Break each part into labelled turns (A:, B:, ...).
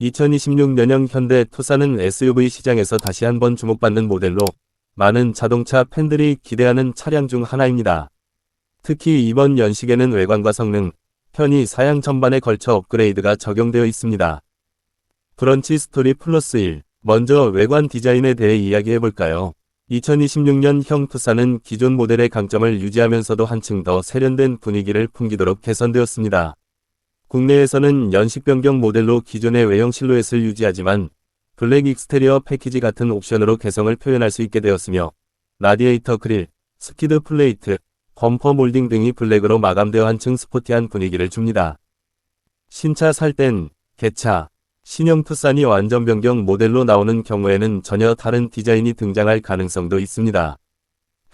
A: 2026년형 현대 투싼은 SUV 시장에서 다시 한번 주목받는 모델로 많은 자동차 팬들이 기대하는 차량 중 하나입니다. 특히 이번 연식에는 외관과 성능, 편의 사양 전반에 걸쳐 업그레이드가 적용되어 있습니다. 브런치 스토리 플러스 1. 먼저 외관 디자인에 대해 이야기해볼까요? 2026년형 투싼은 기존 모델의 강점을 유지하면서도 한층 더 세련된 분위기를 풍기도록 개선되었습니다. 국내에서는 연식 변경 모델로 기존의 외형 실루엣을 유지하지만 블랙 익스테리어 패키지 같은 옵션으로 개성을 표현할 수 있게 되었으며 라디에이터 그릴, 스키드 플레이트, 범퍼 몰딩 등이 블랙으로 마감되어 한층 스포티한 분위기를 줍니다. 신차 살 땐 개차, 신형 투싼이 완전 변경 모델로 나오는 경우에는 전혀 다른 디자인이 등장할 가능성도 있습니다.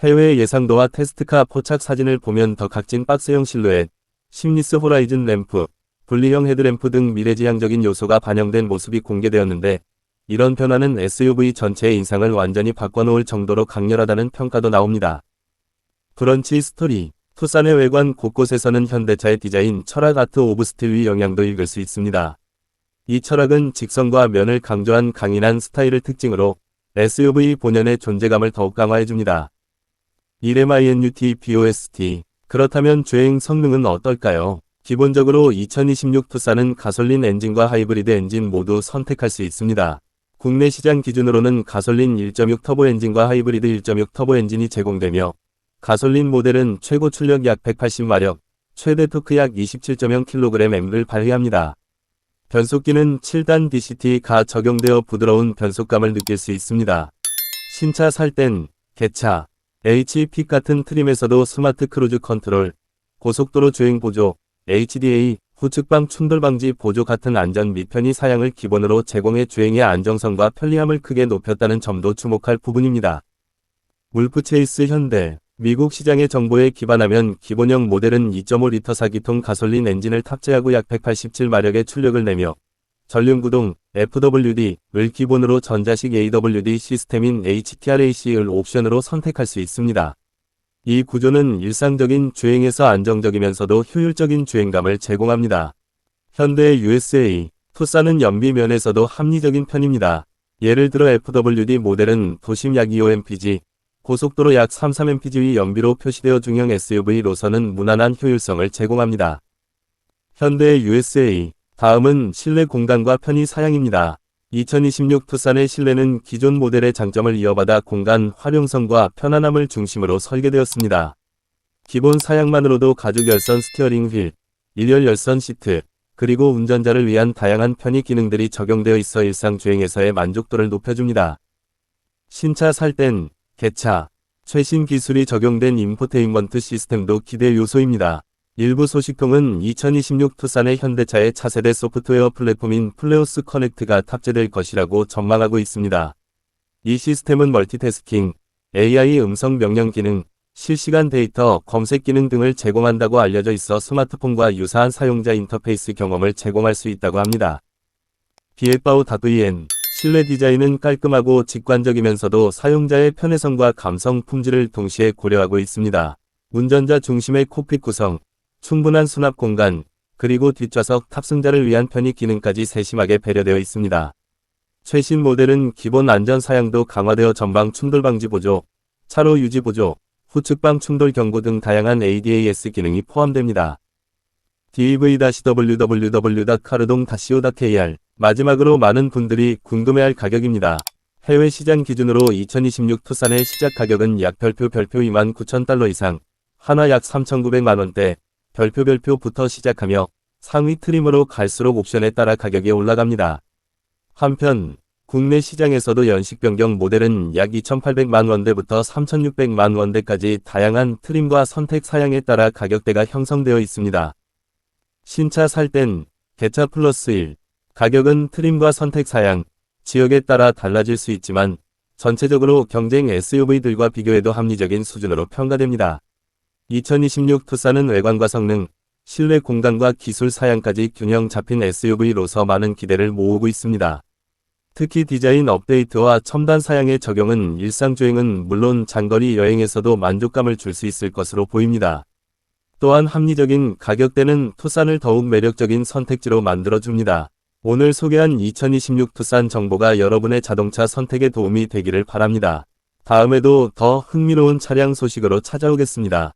A: 해외 예상도와 테스트카 포착 사진을 보면 더 각진 박스형 실루엣, 심리스 호라이즌 램프, 분리형 헤드램프 등 미래지향적인 요소가 반영된 모습이 공개되었는데 이런 변화는 SUV 전체의 인상을 완전히 바꿔놓을 정도로 강렬하다는 평가도 나옵니다. 브런치 스토리 투싼의 외관 곳곳에서는 현대차의 디자인 철학 아트 오브 스틸의 영향도 읽을 수 있습니다. 이 철학은 직선과 면을 강조한 강인한 스타일을 특징으로 SUV 본연의 존재감을 더욱 강화해줍니다. 1MINUT BOST 그렇다면 주행 성능은 어떨까요? 기본적으로 2026 투싼은 가솔린 엔진과 하이브리드 엔진 모두 선택할 수 있습니다. 국내 시장 기준으로는 가솔린 1.6 터보 엔진과 하이브리드 1.6 터보 엔진이 제공되며 가솔린 모델은 최고 출력 약 180마력, 최대 토크 약 27.0kgm를 발휘합니다. 변속기는 7단 DCT가 적용되어 부드러운 변속감을 느낄 수 있습니다. 신차 살 땐 개차, HP 같은 트림에서도 스마트 크루즈 컨트롤, 고속도로 주행 보조, HDA, 후측방 충돌 방지 보조 같은 안전 및 편의 사양을 기본으로 제공해 주행의 안정성과 편리함을 크게 높였다는 점도 주목할 부분입니다. 울프 체이스 현대 미국 시장의 정보에 기반하면 기본형 모델은 2.5리터 4기통 가솔린 엔진을 탑재하고 약 187마력의 출력을 내며 전륜구동 FWD를 기본으로 전자식 AWD 시스템인 HTRAC를 옵션으로 선택할 수 있습니다. 이 구조는 일상적인 주행에서 안정적이면서도 효율적인 주행감을 제공합니다. 현대 USA, 투싼은 연비 면에서도 합리적인 편입니다. 예를 들어 FWD 모델은 도심 약 2.5mpg, 고속도로 약 33mpg의 연비로 표시되어 중형 SUV로서는 무난한 효율성을 제공합니다. 현대 USA, 다음은 실내 공간과 편의 사양입니다. 2026 투싼의 실내는 기존 모델의 장점을 이어받아 공간 활용성과 편안함을 중심으로 설계되었습니다. 기본 사양만으로도 가죽 열선 스티어링 휠, 일열 열선 시트, 그리고 운전자를 위한 다양한 편의 기능들이 적용되어 있어 일상 주행에서의 만족도를 높여줍니다. 신차 살 땐 개차, 최신 기술이 적용된 인포테인먼트 시스템도 기대 요소입니다. 일부 소식통은 2026 투싼의 현대차의 차세대 소프트웨어 플랫폼인 플레오스 커넥트가 탑재될 것이라고 전망하고 있습니다. 이 시스템은 멀티태스킹, AI 음성 명령 기능, 실시간 데이터 검색 기능 등을 제공한다고 알려져 있어 스마트폰과 유사한 사용자 인터페이스 경험을 제공할 수 있다고 합니다. 비에바우 다두이엔 실내 디자인은 깔끔하고 직관적이면서도 사용자의 편의성과 감성 품질을 동시에 고려하고 있습니다. 운전자 중심의 코핏 구성, 충분한 수납 공간, 그리고 뒷좌석 탑승자를 위한 편의 기능까지 세심하게 배려되어 있습니다. 최신 모델은 기본 안전 사양도 강화되어 전방 충돌 방지 보조, 차로 유지 보조, 후측방 충돌 경고 등 다양한 ADAS 기능이 포함됩니다. dv-www.카르동-co.kr 마지막으로 많은 분들이 궁금해할 가격입니다. 해외 시장 기준으로 2026 투싼의 시작 가격은 약 별표 별표 29,000달러 이상, 하나 약 3,900만원대, 별표 별표부터 시작하며 상위 트림으로 갈수록 옵션에 따라 가격이 올라갑니다. 한편 국내 시장에서도 연식 변경 모델은 약 2,800만 원대부터 3,600만 원대까지 다양한 트림과 선택 사양에 따라 가격대가 형성되어 있습니다. 신차 살 땐 개차 플러스 1 가격은 트림과 선택 사양, 지역에 따라 달라질 수 있지만 전체적으로 경쟁 SUV들과 비교해도 합리적인 수준으로 평가됩니다. 2026 투싼은 외관과 성능, 실내 공간과 기술 사양까지 균형 잡힌 SUV로서 많은 기대를 모으고 있습니다. 특히 디자인 업데이트와 첨단 사양의 적용은 일상주행은 물론 장거리 여행에서도 만족감을 줄 수 있을 것으로 보입니다. 또한 합리적인 가격대는 투싼을 더욱 매력적인 선택지로 만들어줍니다. 오늘 소개한 2026 투싼 정보가 여러분의 자동차 선택에 도움이 되기를 바랍니다. 다음에도 더 흥미로운 차량 소식으로 찾아오겠습니다.